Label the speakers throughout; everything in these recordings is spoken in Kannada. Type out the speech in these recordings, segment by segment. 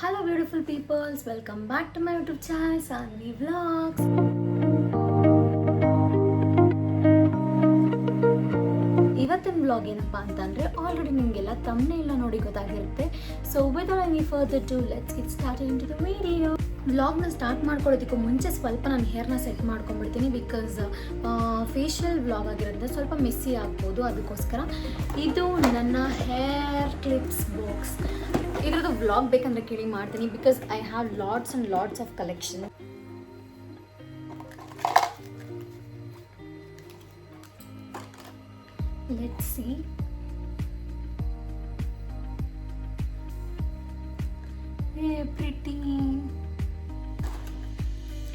Speaker 1: Hello, beautiful peoples welcome back to my YouTube channel Sanvi vlogs ಇವತ್ತಿನ ಬ್ಲಾಗ್ ಏನಪ್ಪ ಅಂತಂದರೆ ಆಲ್ರೆಡಿ ನಿಮಗೆಲ್ಲ ತಮ್ಮನೇ ಎಲ್ಲ ನೋಡಿ ಗೊತ್ತಾಗಿರುತ್ತೆ. So without any further to let's it start into the video ವ್ಲಾಗ್ನ ಸ್ಟಾರ್ಟ್ ಮಾಡ್ಕೊಳ್ಳೋದಕ್ಕೂ ಮುಂಚೆ ಸ್ವಲ್ಪ ನಾನು ಹೇರ್ನ ಸೆಟ್ ಮಾಡ್ಕೊಂಡ್ಬಿಡ್ತೀನಿ ಬಿಕಾಸ್ ಫೇಶಿಯಲ್ ವ್ಲಾಗ್ ಆಗಿರೋದ್ರಿಂದ ಸ್ವಲ್ಪ ಮೆಸ್ಸಿ ಆಗ್ಬೋದು ಅದಕ್ಕೋಸ್ಕರ. ಇದು ನನ್ನ ಹೇರ್ ಕ್ಲಿಪ್ಸ್ ಬಾಕ್ಸ್ ಇದ್ರದ್ದು ವ್ಲಾಗ್ ಬೇಕಂದ್ರೆ ಕೇಳಿ ಮಾಡ್ತೀನಿ because I have lots and lots of collection see. A pretty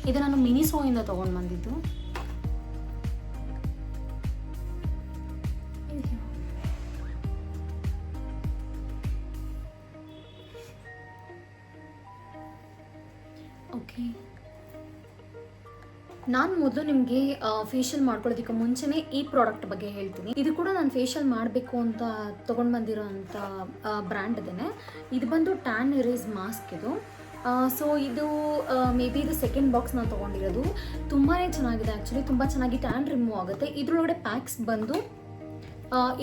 Speaker 1: ಇದು ನಾನು ಮಿನಿ ಸೋಯಿಂದ ತೊಗೊಂಡು ಬಂದಿದ್ದು. ಓಕೆ ನಾನು ಮೊದಲು ನಿಮಗೆ ಫೇಶಿಯಲ್ ಮಾಡ್ಕೊಳ್ಳೋದಕ್ಕೆ ಮುಂಚೆನೇ ಈ ಪ್ರಾಡಕ್ಟ್ ಬಗ್ಗೆ ಹೇಳ್ತೀನಿ. ಇದು ಕೂಡ ನಾನು ಫೇಶಿಯಲ್ ಮಾಡಬೇಕು ಅಂತ ತೊಗೊಂಡು ಬಂದಿರೋ ಅಂಥ ಬ್ರ್ಯಾಂಡ್ ಇದೇ ಇದು ಬಂದು ಟ್ಯಾನ್ ಇರೇಸ್ ಮಾಸ್ಕ್ ಇದು. ಸೊ ಇದು ಮೇ ಬಿ ಇದು ಸೆಕೆಂಡ್ ಬಾಕ್ಸ್ ನಾನು ತೊಗೊಂಡಿರೋದು. ತುಂಬಾ ಚೆನ್ನಾಗಿದೆ ಆ್ಯಕ್ಚುಲಿ ತುಂಬ ಚೆನ್ನಾಗಿ ಟ್ಯಾನ್ ರಿಮೂವ್ ಆಗುತ್ತೆ. ಇದ್ರೊಳಗಡೆ ಪ್ಯಾಕ್ಸ್ ಬಂದು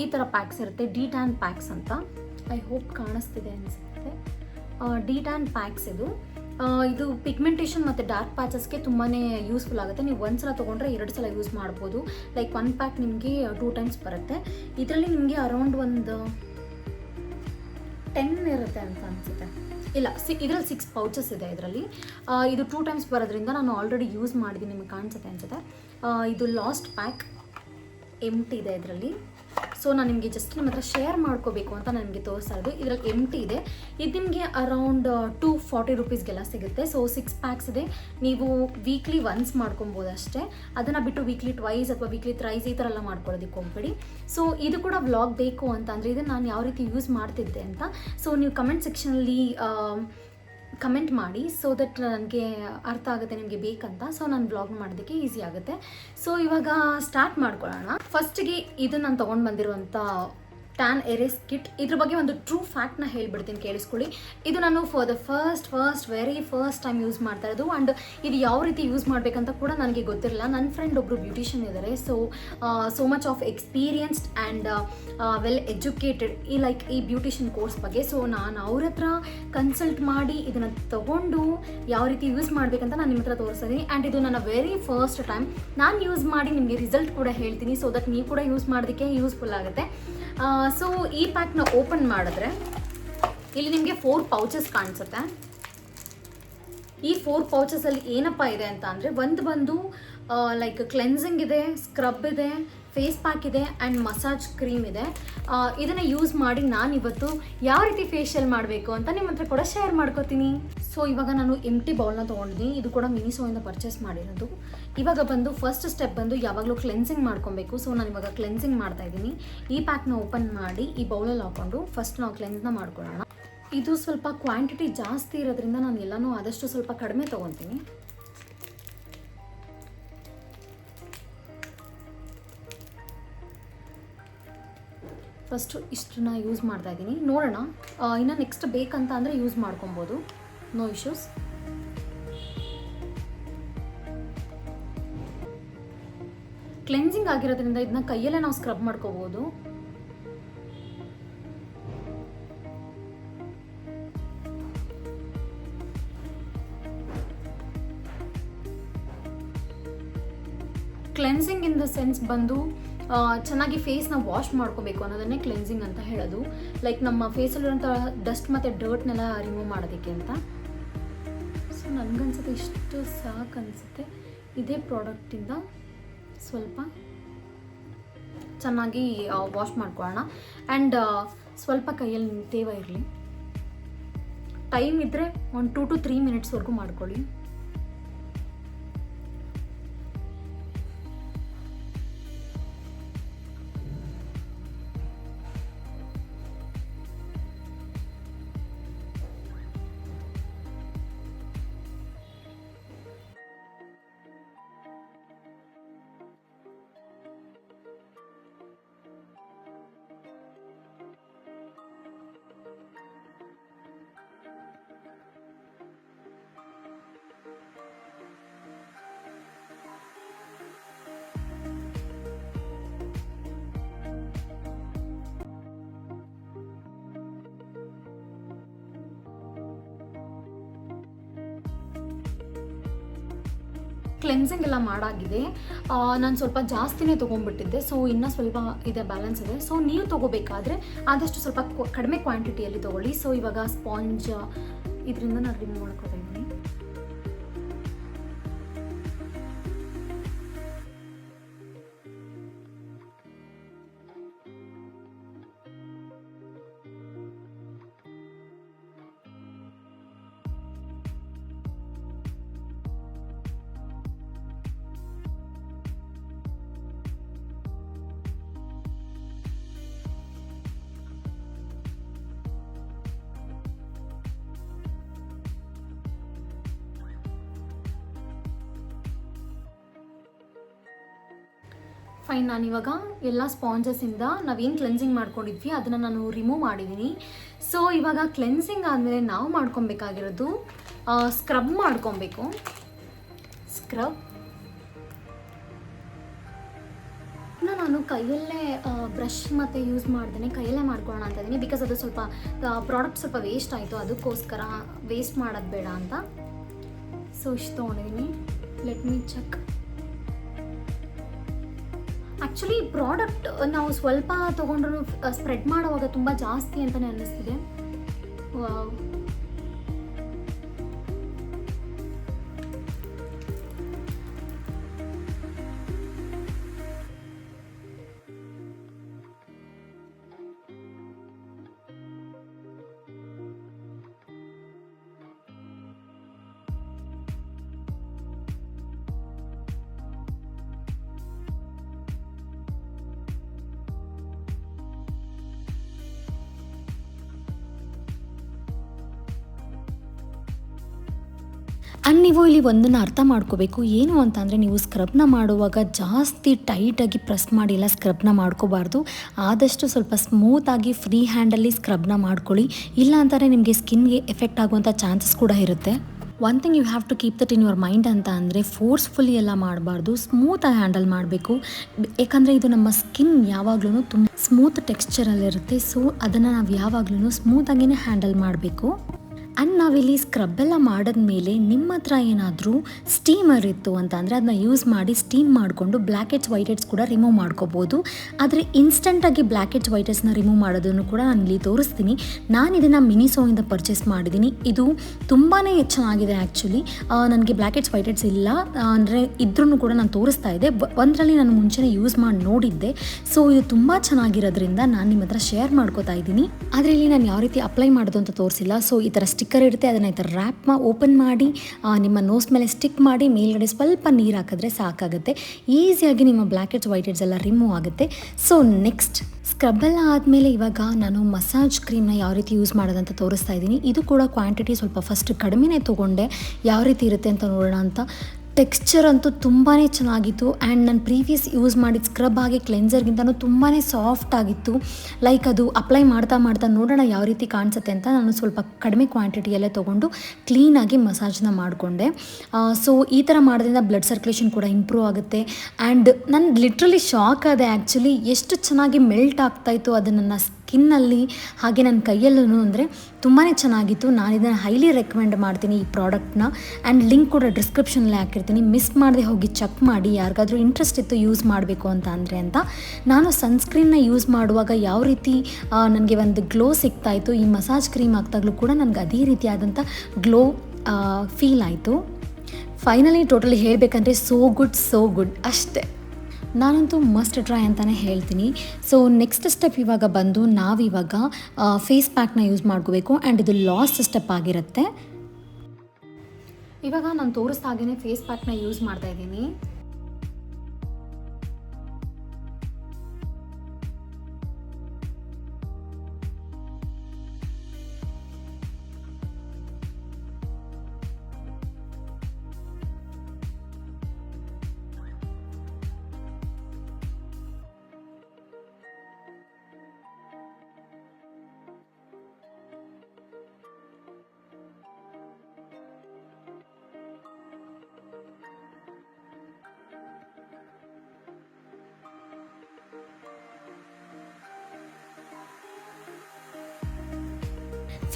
Speaker 1: ಈ ಥರ ಪ್ಯಾಕ್ಸ್ ಇರುತ್ತೆ. ಡಿ ಟ್ಯಾನ್ ಪ್ಯಾಕ್ಸ್ ಅಂತ. ಐ ಹೋಪ್ ಕಾಣಿಸ್ತಿದೆ ಅನಿಸುತ್ತೆ. ಡಿ ಟ್ಯಾನ್ ಪ್ಯಾಕ್ಸ್ ಇದು. ಇದು ಪಿಗ್ಮೆಂಟೇಷನ್ ಮತ್ತು ಡಾರ್ಕ್ ಪ್ಯಾಚಸ್ಗೆ ತುಂಬಾ ಯೂಸ್ಫುಲ್ ಆಗುತ್ತೆ. ನೀವು ಒಂದು ಸಲ ತೊಗೊಂಡ್ರೆ ಎರಡು ಸಲ ಯೂಸ್ ಮಾಡ್ಬೋದು. ಲೈಕ್ ಒನ್ ಪ್ಯಾಕ್ ನಿಮಗೆ ಟೂ ಟೈಮ್ಸ್ ಬರುತ್ತೆ. ಇದರಲ್ಲಿ ನಿಮಗೆ ಅರೌಂಡ್ ಒಂದು ಟೆನ್ ಇರುತ್ತೆ ಅಂತ ಅನಿಸುತ್ತೆ. ಇಲ್ಲ ಸಿ ಇದರಲ್ಲಿ ಸಿಕ್ಸ್ ಪೌಚಸ್ ಇದೆ ಇದರಲ್ಲಿ. ಇದು ಟೂ ಟೈಮ್ಸ್ ಬರೋದ್ರಿಂದ ನಾನು ಆಲ್ರೆಡಿ ಯೂಸ್ ಮಾಡಿದ್ದೀನಿ, ನಿಮಗೆ ಕಾಣಿಸುತ್ತೆ ಅನ್ಸುತ್ತೆ. ಇದು ಲಾಸ್ಟ್ ಪ್ಯಾಕ್ ಎಂಟಿ ಇದೆ ಇದರಲ್ಲಿ. ಸೊ ನಾನು ನಿಮಗೆ ಜಸ್ಟ್ ನಿಮ್ಮ ಹತ್ರ ಶೇರ್ ಮಾಡ್ಕೋಬೇಕು ಅಂತ ನನಗೆ ತೋರಿಸ್ತಾ ಇರೋದು. ಇದರಲ್ಲಿ ಎಂಟಿ ಇದೆ. ಇದು ನಿಮಗೆ ಅರೌಂಡ್ ಟು ಫಾರ್ಟಿ ರುಪೀಸ್ಗೆಲ್ಲ ಸಿಗುತ್ತೆ. ಸೊ ಸಿಕ್ಸ್ ಪ್ಯಾಕ್ಸ್ ಇದೆ. ನೀವು ವೀಕ್ಲಿ ಒನ್ಸ್ ಮಾಡ್ಕೊಬೋದು ಅಷ್ಟೇ. ಅದನ್ನು ಬಿಟ್ಟು ವೀಕ್ಲಿ ಟ್ವೈಸ್ ಅಥವಾ ವೀಕ್ಲಿ ಥ್ರೈಸ್ ಈ ಥರ ಎಲ್ಲ ಮಾಡ್ಕೊಳ್ಳೋದಕ್ಕೆ ಹೋಗ್ಬೇಡಿ. ಸೊ ಇದು ಕೂಡ ವ್ಲಾಗ್ ಬೇಕು ಅಂತ ಅಂದರೆ ಇದನ್ನು ನಾನು ಯಾವ ರೀತಿ ಯೂಸ್ ಮಾಡ್ತಿದ್ದೆ ಅಂತ. ಸೊ ನೀವು ಕಮೆಂಟ್ ಸೆಕ್ಷನಲ್ಲಿ ಕಮೆಂಟ್ ಮಾಡಿ ಸೊ ದಟ್ ನನಗೆ ಅರ್ಥ ಆಗುತ್ತೆ, ನಿಮಗೆ ಬೇಕಂತ. ಸೊ ನಾನು ಬ್ಲಾಗ್ ಮಾಡೋದಕ್ಕೆ ಈಸಿ ಆಗುತ್ತೆ. ಸೊ ಇವಾಗ ಸ್ಟಾರ್ಟ್ ಮಾಡ್ಕೊಳ್ಳೋಣ. ಫಸ್ಟಿಗೆ ಇದು ನಾನು ತೊಗೊಂಡು ಬಂದಿರುವಂಥ ಟ್ಯಾನ್ ಎರೇಸ್ ಕಿಟ್ ಇದ್ರ ಬಗ್ಗೆ ಒಂದು ಟ್ರೂ ಫ್ಯಾಕ್ಟ್ನ ಹೇಳ್ಬಿಡ್ತೀನಿ, ಕೇಳಿಸ್ಕೊಳ್ಳಿ. ಇದು ನಾನು for the first first very first time use ಮಾಡ್ತಾ ಇರೋದು. ಆ್ಯಂಡ್ ಇದು ಯಾವ ರೀತಿ ಯೂಸ್ ಮಾಡಬೇಕಂತ ಕೂಡ ನನಗೆ ಗೊತ್ತಿರಲಿಲ್ಲ ನನ್ನ ಫ್ರೆಂಡ್ ಒಬ್ಬರು ಬ್ಯೂಟಿಷಿಯನ್ ಇದ್ದಾರೆ so so much of experienced and well educated ಈ ಲೈಕ್ ಈ ಬ್ಯೂಟಿಷಿಯನ್ ಕೋರ್ಸ್ ಬಗ್ಗೆ. ಸೊ ನಾನು ಅವ್ರ ಹತ್ರ ಕನ್ಸಲ್ಟ್ ಮಾಡಿ ಇದನ್ನು ತಗೊಂಡು ಯಾವ ರೀತಿ ಯೂಸ್ ಮಾಡಬೇಕಂತ ನಾನು ನಿಮ್ಮ ಹತ್ರ ತೋರಿಸ್ತೀನಿ ಆ್ಯಂಡ್ ಇದು ನನ್ನ ವೆರಿ ಫಸ್ಟ್ ಟೈಮ್ ನಾನು ಯೂಸ್ ಮಾಡಿ ನಿಮಗೆ ರಿಸಲ್ಟ್ ಕೂಡ ಹೇಳ್ತೀನಿ. ಸೊ ದಟ್ ನೀವು ಕೂಡ ಯೂಸ್ ಮಾಡೋದಕ್ಕೆ ಯೂಸ್ಫುಲ್ ಆಗುತ್ತೆ. ಸೊ ಈ ಪ್ಯಾಕ್ನ ಓಪನ್ ಮಾಡಿದ್ರೆ ಇಲ್ಲಿ ನಿಮಗೆ ಫೋರ್ ಪೌಚಸ್ ಕಾಣಿಸುತ್ತೆ. ಈ ಫೋರ್ ಪೌಚಸಲ್ಲಿ ಏನಪ್ಪ ಇದೆ ಅಂತ ಅಂದರೆ, ಒಂದು ಬಂದು ಲೈಕ್ ಕ್ಲೆನ್ಸಿಂಗ್ ಇದೆ ಸ್ಕ್ರಬ್ ಇದೆ ಫೇಸ್ ಪ್ಯಾಕ್ ಇದೆ ಆ್ಯಂಡ್ ಮಸಾಜ್ ಕ್ರೀಮ್ ಇದೆ. ಇದನ್ನು ಯೂಸ್ ಮಾಡಿ ನಾನು ಇವತ್ತು ಯಾವ ರೀತಿ ಫೇಶಿಯಲ್ ಮಾಡಬೇಕು ಅಂತ ನಿಮ್ಮ ಹತ್ರ ಕೂಡ ಶೇರ್ ಮಾಡ್ಕೋತೀನಿ. ಸೊ ಇವಾಗ ನಾನು ಎಂಟಿ ಬೌಲ್ನ ತೊಗೊಂಡಿದ್ದೀನಿ. ಇದು ಕೂಡ ಮಿನಿಸೋಯಿಂದ ಪರ್ಚೇಸ್ ಮಾಡಿರೋದು. ಇವಾಗ ಬಂದು ಫಸ್ಟ್ ಸ್ಟೆಪ್ ಬಂದು ಯಾವಾಗಲೂ ಕ್ಲೆನ್ಸಿಂಗ್ ಮಾಡ್ಕೊಬೇಕು. ಸೊ ನಾನು ಇವಾಗ ಕ್ಲೆನ್ಸಿಂಗ್ ಮಾಡ್ತಾ ಇದ್ದೀನಿ. ಈ ಪ್ಯಾಕ್ನ ಓಪನ್ ಮಾಡಿ ಈ ಬೌಲಲ್ಲಿ ಹಾಕ್ಕೊಂಡು ಫಸ್ಟ್ ನಾವು ಕ್ಲೆನ್ಸ್ನ ಮಾಡ್ಕೊಳ್ಳೋಣ. ಇದು ಸ್ವಲ್ಪ ಕ್ವಾಂಟಿಟಿ ಜಾಸ್ತಿ ಇರೋದ್ರಿಂದ ನಾನು ಎಲ್ಲನೂ ಆದಷ್ಟು ಸ್ವಲ್ಪ ಕಡಿಮೆ ತೊಗೊತೀನಿ. ಫಸ್ಟು ಇಷ್ಟನ್ನ ಯೂಸ್ ಮಾಡ್ತಾ ಇದ್ದೀನಿ. ನೋಡೋಣ. ಇನ್ನು ನೆಕ್ಸ್ಟ್ ಬೇಕಂತ ಅಂದರೆ ಯೂಸ್ ಮಾಡ್ಕೊಬೋದು. ನೋ ಇಶ್ಯೂಸ್ ಕ್ಲೆನ್ಸಿಂಗ್ ಆಗಿರೋದ್ರಿಂದ ಇದನ್ನ ಕೈಯಲ್ಲೇ ನಾವು ಸ್ಕ್ರಬ್ ಮಾಡ್ಕೋಬೋದು. ಕ್ಲೆನ್ಸಿಂಗ್ ಇನ್ ದ ಸೆನ್ಸ್ ಬಂದು ಚೆನ್ನಾಗಿ ಫೇಸ್ನ ವಾಶ್ ಮಾಡ್ಕೋಬೇಕು ಅನ್ನೋದನ್ನೇ ಕ್ಲೆನ್ಸಿಂಗ್ ಅಂತ ಹೇಳೋದು. ಲೈಕ್ ನಮ್ಮ ಫೇಸಲ್ಲಿರೋಂಥ ಡಸ್ಟ್ ಮತ್ತು ಡರ್ಟ್ನೆಲ್ಲ ರಿಮೂವ್ ಮಾಡೋದಕ್ಕೆ ಅಂತ. ಸೊ ನನಗನ್ಸುತ್ತೆ ಇಷ್ಟು ಸಾಕು ಅನಿಸುತ್ತೆ ಇದೇ ಪ್ರಾಡಕ್ಟಿಂದ ಸ್ವಲ್ಪ ಚೆನ್ನಾಗಿ ವಾಶ್ ಮಾಡ್ಕೊಳ್ಳೋಣ. ಆ್ಯಂಡ್ ಸ್ವಲ್ಪ ಕೈಯಲ್ಲಿ ತೇವ ಇರಲಿ. ಟೈಮ್ ಇದ್ದರೆ ಒಂದು ಟು ಟು ತ್ರೀ ಮಿನಿಟ್ಸ್ವರೆಗೂ ಮಾಡ್ಕೊಳ್ಳಿ. ಕ್ಲೆನ್ಸಿಂಗ್ ಎಲ್ಲ ಮಾಡಾಗಿದೆ. ನಾನು ಸ್ವಲ್ಪ ಜಾಸ್ತಿನೇ ತೊಗೊಂಡ್ಬಿಟ್ಟಿದ್ದೆ. ಸೊ ಇನ್ನೂ ಸ್ವಲ್ಪ ಇದೆ ಬ್ಯಾಲೆನ್ಸ್ ಇದೆ. ಸೊ ನೀವು ತೊಗೋಬೇಕಾದ್ರೆ ಆದಷ್ಟು ಸ್ವಲ್ಪ ಕಡಿಮೆ ಕ್ವಾಂಟಿಟಿಯಲ್ಲಿ ತೊಗೊಳ್ಳಿ. ಸೊ ಇವಾಗ ಸ್ಪಾಂಜ್ ಇದರಿಂದ ನಾನು ರಿಮೂವ್ ಮಾಡ್ಕೊತಾ ಇದ್ದೀನಿ ನಾನು ಇವಾಗ ಎಲ್ಲ ಸ್ಪಾಂಜಸ್ಸಿಂದ ನಾವೇನು ಕ್ಲೆನ್ಸಿಂಗ್ ಮಾಡ್ಕೊಂಡಿದ್ವಿ, ಅದನ್ನು ನಾನು ರಿಮೂವ್ ಮಾಡಿದ್ದೀನಿ ಸೊ ಇವಾಗ ಕ್ಲೆನ್ಸಿಂಗ್ ಆದಮೇಲೆ ನಾವು ಮಾಡ್ಕೊಬೇಕಾಗಿರೋದು ಸ್ಕ್ರಬ್ ಮಾಡ್ಕೊಬೇಕು. ಸ್ಕ್ರಬ್ ನಾನು ಕೈಯಲ್ಲೇ ಬ್ರಷ್ ಮತ್ತು ಯೂಸ್ ಮಾಡ್ದೇನೆ, ಕೈಯಲ್ಲೇ ಮಾಡ್ಕೊಳ್ಳೋಣ ಅಂತ ಇದ್ದೀನಿ ಬಿಕಾಸ್ ಅದು ಸ್ವಲ್ಪ ಪ್ರಾಡಕ್ಟ್ ಸ್ವಲ್ಪ ವೇಸ್ಟ್ ಆಯಿತು, ಅದಕ್ಕೋಸ್ಕರ ವೇಸ್ಟ್ ಮಾಡೋದು ಬೇಡ ಅಂತ. ಸೊ ಇಷ್ಟು ತೊಗೊಂಡಿದ್ದೀನಿ let me check actually product ನಾವು ಸ್ವಲ್ಪ ತೊಗೊಂಡ್ರು ಸ್ಪ್ರೆಡ್ ಮಾಡುವಾಗ ತುಂಬ ಜಾಸ್ತಿ ಅಂತಲೇ ಅನ್ನಿಸ್ತಿದೆ.
Speaker 2: ಆ್ಯಂಡ್ ನೀವು ಇಲ್ಲಿ ಒಂದನ್ನು ಅರ್ಥ ಮಾಡ್ಕೋಬೇಕು. ಏನು ಅಂತಂದರೆ ನೀವು ಸ್ಕ್ರಬ್ನ ಮಾಡುವಾಗ ಜಾಸ್ತಿ ಟೈಟಾಗಿ ಪ್ರೆಸ್ ಮಾಡಿ ಎಲ್ಲ ಸ್ಕ್ರಬ್ನ ಮಾಡ್ಕೋಬಾರ್ದು. ಆದಷ್ಟು ಸ್ವಲ್ಪ ಸ್ಮೂತಾಗಿ ಫ್ರೀ ಹ್ಯಾಂಡಲ್ಲಿ ಸ್ಕ್ರಬ್ನ ಮಾಡ್ಕೊಳ್ಳಿ. ಇಲ್ಲ ಅಂತಾರೆ ನಿಮಗೆ ಸ್ಕಿನ್ಗೆ ಎಫೆಕ್ಟ್ ಆಗುವಂಥ ಚಾನ್ಸಸ್ ಕೂಡ ಇರುತ್ತೆ. One thing you have to keep that in your mind ಅಂತ ಅಂದರೆ ಫೋರ್ಸ್ಫುಲ್ಲಿ ಎಲ್ಲ ಮಾಡಬಾರ್ದು. ಸ್ಮೂತಾಗಿ ಹ್ಯಾಂಡಲ್ ಮಾಡಬೇಕು. ಯಾಕಂದರೆ ಇದು ನಮ್ಮ ಸ್ಕಿನ್ ಯಾವಾಗಲೂ ತುಂಬ ಸ್ಮೂತ್ ಟೆಕ್ಸ್ಚರಲ್ಲಿರುತ್ತೆ ಸೊ ಅದನ್ನು ನಾವು ಯಾವಾಗಲೂ ಸ್ಮೂತಾಗಿಯೇ ಹ್ಯಾಂಡಲ್ ಮಾಡಬೇಕು. ಆ್ಯಂಡ್ ನಾವಿಲ್ಲಿ ಸ್ಕ್ರಬ್ ಎಲ್ಲ ಮಾಡಿದ್ಮೇಲೆ ನಿಮ್ಮ ಹತ್ರ ಏನಾದರೂ ಸ್ಟೀಮರ್ ಇತ್ತು ಅಂತ ಅಂದರೆ ಅದನ್ನ ಯೂಸ್ ಮಾಡಿ ಸ್ಟೀಮ್ ಮಾಡಿಕೊಂಡು ಬ್ಲ್ಯಾಕ್ ಹೆಡ್ಸ್ ವೈಟ್ ಹೆಡ್ಸ್ ಕೂಡ ರಿಮೂವ್ ಮಾಡ್ಕೋಬೋದು. ಆದರೆ ಇನ್ಸ್ಟೆಂಟಾಗಿ ಬ್ಲ್ಯಾಕ್ ಹೆಡ್ಸ್ ವೈಟ್ ಹೆಡ್ಸ್ನ ರಿಮೂವ್ ಮಾಡೋದನ್ನು ಕೂಡ ನಾನು ಇಲ್ಲಿ ತೋರಿಸ್ತೀನಿ. ನಾನು ಇದನ್ನು ಮಿನಿಸೋಯಿಂದ ಪರ್ಚೇಸ್ ಮಾಡಿದ್ದೀನಿ. ಇದು ತುಂಬಾ ಚೆನ್ನಾಗಿದೆ ಆ್ಯಕ್ಚುಲಿ ನನಗೆ ಬ್ಲ್ಯಾಕ್ ಹೆಡ್ಸ್ ವೈಟ್ ಹೆಡ್ಸ್ ಇಲ್ಲ. ಅಂದರೆ ಇದ್ರೂ ಕೂಡ ನಾನು ತೋರಿಸ್ತಾ ಇದ್ದೆ. ಒಂದರಲ್ಲಿ ನಾನು ಮುಂಚೆನೇ ಯೂಸ್ ಮಾಡಿ ನೋಡಿದ್ದೆ. ಸೊ ಇದು ತುಂಬ ಚೆನ್ನಾಗಿರೋದ್ರಿಂದ ನಾನು ನಿಮ್ಮ ಹತ್ರ ಶೇರ್ ಮಾಡ್ಕೋತಾ ಇದ್ದೀನಿ. ಆದರೆ ನಾನು ಯಾವ ರೀತಿ ಅಪ್ಲೈ ಮಾಡೋದು ಅಂತ ತೋರಿಸಿಲ್ಲ. ಸೊ ಈ ಥರ ಸ್ಟಿಕ್ಕರ್ ಇರುತ್ತೆ, ಅದನ್ನು ಈ ಥರ ರ್ಯಾಪ್ ಮಾ ಓಪನ್ ಮಾಡಿ ನಿಮ್ಮ ನೋಸ್ ಮೇಲೆ ಸ್ಟಿಕ್ ಮಾಡಿ, ಮೇಲ್ಗಡೆ ಸ್ವಲ್ಪ ನೀರು ಹಾಕಿದ್ರೆ ಸಾಕಾಗುತ್ತೆ. ಈಸಿಯಾಗಿ ನಿಮ್ಮ ಬ್ಲ್ಯಾಕ್ ವೈಟ್ ಹೆಡ್ಸ್ ಎಲ್ಲ ರಿಮೂವ್ ಆಗುತ್ತೆ. ಸೊ ನೆಕ್ಸ್ಟ್ ಸ್ಕ್ರಬ್ಬೆಲ್ಲ ಆದಮೇಲೆ ಇವಾಗ ನಾನು ಮಸಾಜ್ ಕ್ರೀಮ್ನ ಯಾವ ರೀತಿ ಯೂಸ್ ಮಾಡೋದಂತ ತೋರಿಸ್ತಾ ಇದ್ದೀನಿ. ಇದು ಕೂಡ ಕ್ವಾಂಟಿಟಿ ಸ್ವಲ್ಪ ಫಸ್ಟ್ ಕಡಿಮೆನೇ ತೊಗೊಂಡೆ. ಯಾವ ರೀತಿ ಇರುತ್ತೆ ಅಂತ ನೋಡೋಣ ಅಂತ. ಟೆಕ್ಸ್ಚರ್ ಅಂತೂ ತುಂಬಾ ಚೆನ್ನಾಗಿತ್ತು ಆ್ಯಂಡ್ ನಾನು ಪ್ರೀವಿಯಸ್ ಯೂಸ್ ಮಾಡಿದ ಸ್ಕ್ರಬ್ ಆಗಿ ಕ್ಲೆನ್ಸರ್ಗಿಂತನೂ ತುಂಬಾ ಸಾಫ್ಟ್ ಆಗಿತ್ತು. ಲೈಕ್ ಅದು ಅಪ್ಲೈ ಮಾಡ್ತಾ ಮಾಡ್ತಾ ನೋಡೋಣ ಯಾವ ರೀತಿ ಕಾಣಿಸುತ್ತೆ ಅಂತ ನಾನು ಸ್ವಲ್ಪ ಕಡಿಮೆ ಕ್ವಾಂಟಿಟಿಯಲ್ಲೇ ತೊಗೊಂಡು ಕ್ಲೀನಾಗಿ ಮಸಾಜ್ನ ಮಾಡಿಕೊಂಡೆ. ಸೊ ಈ ಥರ ಮಾಡೋದ್ರಿಂದ ಬ್ಲಡ್ ಸರ್ಕ್ಯುಲೇಷನ್ ಕೂಡ ಇಂಪ್ರೂವ್ ಆಗುತ್ತೆ. ಆ್ಯಂಡ್ ನಾನು ಲಿಟ್ರಲಿ ಶಾಕ್ ಆದೆ ಆ್ಯಕ್ಚುಲಿ ಎಷ್ಟು ಚೆನ್ನಾಗಿ ಮೆಲ್ಟ್ ಆಗ್ತಾಯಿತ್ತು ಅದು ನನ್ನ ಸ್ಕಿನ್ನಲ್ಲಿ ಹಾಗೆ ನನ್ನ ಕೈಯಲ್ಲೂ ಅಂದರೆ ತುಂಬಾ ಚೆನ್ನಾಗಿತ್ತು. ನಾನು ಇದನ್ನು ಹೈಲಿ ರೆಕಮೆಂಡ್ ಮಾಡ್ತೀನಿ ಈ ಪ್ರಾಡಕ್ಟ್ನ. ಆ್ಯಂಡ್ ಲಿಂಕ್ ಕೂಡ ಡಿಸ್ಕ್ರಿಪ್ಷನಲ್ಲಿ ಹಾಕಿರ್ತೀನಿ. ಮಿಸ್ ಮಾಡದೆ ಹೋಗಿ ಚೆಕ್ ಮಾಡಿ, ಯಾರಿಗಾದ್ರೂ ಇಂಟ್ರೆಸ್ಟ್ ಇತ್ತು ಯೂಸ್ ಮಾಡಬೇಕು ಅಂತ ಅಂದರೆ ಅಂತ. ನಾನು ಸನ್ಸ್ಕ್ರೀನ್ನ ಯೂಸ್ ಮಾಡುವಾಗ ಯಾವ ರೀತಿ ನನಗೆ ಒಂದು ಗ್ಲೋ ಸಿಗ್ತಾಯಿತ್ತು, ಈ ಮಸಾಜ್ ಕ್ರೀಮ್ ಹಾಕ್ದಾಗಲೂ ಕೂಡ ನನಗೆ ಅದೇ ರೀತಿಯಾದಂಥ ಗ್ಲೋ ಫೀಲ್ ಆಯಿತು. ಫೈನಲಿ ಟೋಟಲಿ ಹೇಳಬೇಕಂದ್ರೆ ಸೋ ಗುಡ್ ಸೋ ಗುಡ್ ಅಷ್ಟೇ. ನಾನಂತೂ ಮಸ್ಟ್ ಟ್ರೈ ಅಂತಲೇ ಹೇಳ್ತೀನಿ. ಸೊ ನೆಕ್ಸ್ಟ್ ಸ್ಟೆಪ್ ಇವಾಗ ಬಂದು ನಾವಿವಾಗ ಫೇಸ್ ಪ್ಯಾಕ್ನ ಯೂಸ್ ಮಾಡ್ಕೋಬೇಕು ಆ್ಯಂಡ್ ಇದು ಲಾಸ್ಟ್ ಸ್ಟೆಪ್ ಆಗಿರುತ್ತೆ.
Speaker 1: ಇವಾಗ ನಾನು ತೋರಿಸ್ದಾಗೇ ಫೇಸ್ ಪ್ಯಾಕ್ನ ಯೂಸ್ ಮಾಡ್ತಾ ಇದ್ದೀನಿ.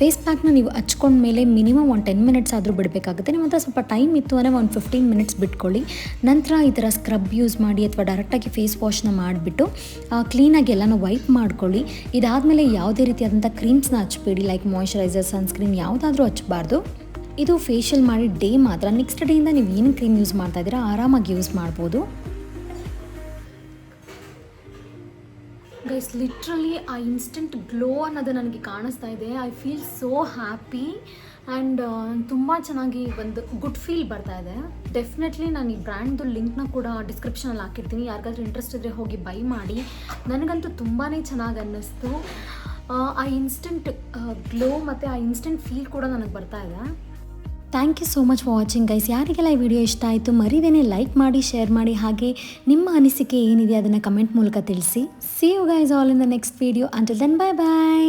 Speaker 2: ಫೇಸ್ ಪ್ಯಾಕ್ನ ನೀವು ಹಚ್ಕೊಂಡ್ಮೇಲೆ ಮಿನಿಮಮ್ ಒಂದು ಟೆನ್ ಮಿನಿಟ್ಸ್ ಆದರೂ ಬಿಡಬೇಕಾಗುತ್ತೆ. ನಿಮ್ಮ ಹತ್ರ ಸ್ವಲ್ಪ ಟೈಮ್ ಇತ್ತು ಅಂದರೆ ಒಂದು ಫಿಫ್ಟೀನ್ ಮಿನಿಟ್ಸ್ ಬಿಟ್ಕೊಳ್ಳಿ. ನಂತರ ಈ ಥರ ಸ್ಕ್ರಬ್ ಯೂಸ್ ಮಾಡಿ ಅಥವಾ ಡೈರೆಕ್ಟಾಗಿ ಫೇಸ್ ವಾಶ್ನ ಮಾಡಿಬಿಟ್ಟು ಕ್ಲೀನಾಗಿ ಎಲ್ಲನೂ ವೈಪ್ ಮಾಡ್ಕೊಳ್ಳಿ. ಇದಾದಮೇಲೆ ಯಾವುದೇ ರೀತಿಯಾದಂಥ ಕ್ರೀಮ್ಸ್ನ ಹಚ್ಚಬೇಡಿ ಲೈಕ್ ಮಾಯ್ಶ್ಚರೈಸರ್ ಸನ್ಸ್ಕ್ರೀನ್ ಯಾವುದಾದ್ರೂ ಹಚ್ಚಬಾರ್ದು ಇದು ಫೇಶಿಯಲ್ ಮಾಡಿ ಡೇ ಮಾತ್ರ. ನೆಕ್ಸ್ಟ್ ಡೇಯಿಂದ ನೀವು ಏನು ಕ್ರೀಮ್ ಯೂಸ್ ಮಾಡ್ತಾ ಇದ್ದೀರಾ, ಆರಾಮಾಗಿ ಯೂಸ್ ಮಾಡ್ಬೋದು.
Speaker 1: ಗೈಸ್ ಲಿಟ್ರಲಿ ಆ ಇನ್ಸ್ಟೆಂಟ್ ಗ್ಲೋ ಅನ್ನೋದು ನನಗೆ ಕಾಣಿಸ್ತಾ ಇದೆ. I feel so happy and ತುಂಬ ಚೆನ್ನಾಗಿ ಒಂದು ಗುಡ್ ಫೀಲ್ ಬರ್ತಾ ಇದೆ. ಡೆಫಿನೆಟ್ಲಿ ನಾನು ಈ ಬ್ರ್ಯಾಂಡ್ದು ಲಿಂಕ್ನ ಕೂಡ ಡಿಸ್ಕ್ರಿಪ್ಷನಲ್ಲಿ ಹಾಕಿರ್ತೀನಿ. ಯಾರಿಗಾದ್ರೂ ಇಂಟ್ರೆಸ್ಟ್ ಇದ್ದರೆ ಹೋಗಿ ಬೈ ಮಾಡಿ. ನನಗಂತೂ ತುಂಬಾ ಚೆನ್ನಾಗಿ ಅನ್ನಿಸ್ತು. ಆ, ಇನ್ಸ್ಟೆಂಟ್ ಗ್ಲೋ ಮತ್ತು ಆ ಇನ್ಸ್ಟೆಂಟ್ ಫೀಲ್ ಕೂಡ ನನಗೆ ಬರ್ತಾ ಇದೆ.
Speaker 2: Thank you so much for watching guys ಯಾರಿಗೆಲ್ಲ ಈ ವಿಡಿಯೋ ಇಷ್ಟ ಆಯಿತು ಮರಿದೇನೆ ಲೈಕ್ ಮಾಡಿ ಶೇರ್ ಮಾಡಿ. ಹಾಗೆ ನಿಮ್ಮ ಅನಿಸಿಕೆ ಏನಿದೆ ಅದನ್ನು ಕಮೆಂಟ್ ಮೂಲಕ ತಿಳಿಸಿ. See you guys all in the next video. Until then, bye bye.